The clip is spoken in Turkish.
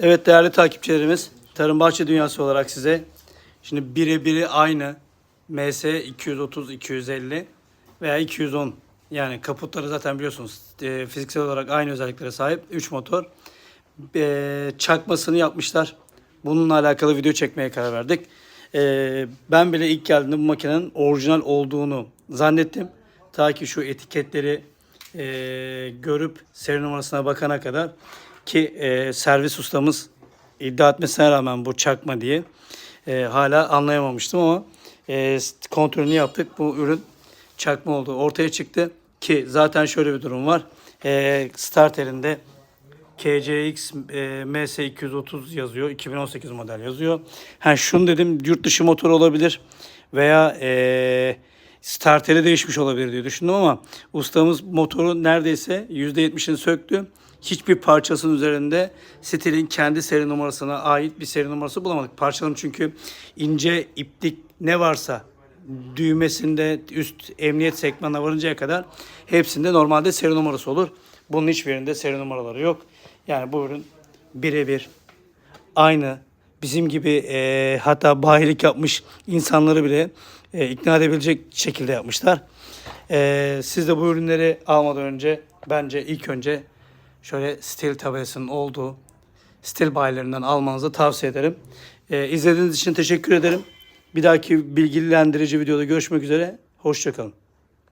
Evet değerli takipçilerimiz, Tarım Bahçe Dünyası olarak size şimdi birebiri aynı MS 230 250 veya 210 yani kaputları zaten biliyorsunuz e, fiziksel olarak aynı özelliklere sahip 3 motor e, çakmasını yapmışlar. Bununla alakalı video çekmeye karar verdik. E, ben bile ilk geldiğimde bu makinenin orijinal olduğunu zannettim. Ta ki şu etiketleri e, görüp seri numarasına bakana kadar ki e, servis ustamız iddia etmesine rağmen bu çakma diye e, hala anlayamamıştım ama e, kontrolünü yaptık. Bu ürün çakma olduğu ortaya çıktı ki zaten şöyle bir durum var. E, start elinde KCX e, MS230 yazıyor. 2018 model yazıyor. Ha şunu dedim yurt dışı motor olabilir veya e, starteri değişmiş olabilir diye düşündüm ama ustamız motoru neredeyse %70'ini söktü. Hiçbir parçasının üzerinde stilin kendi seri numarasına ait bir seri numarası bulamadık. Parçanın çünkü ince iplik ne varsa düğmesinde üst emniyet segmanına varıncaya kadar hepsinde normalde seri numarası olur. Bunun hiçbirinde seri numaraları yok. Yani bu ürün birebir aynı bizim gibi e, hatta bayilik yapmış insanları bile e, ikna edebilecek şekilde yapmışlar. E, siz de bu ürünleri almadan önce bence ilk önce şöyle stil tabelasının olduğu stil bayilerinden almanızı tavsiye ederim. E, izlediğiniz için teşekkür ederim. Bir dahaki bilgilendirici videoda görüşmek üzere. Hoşçakalın.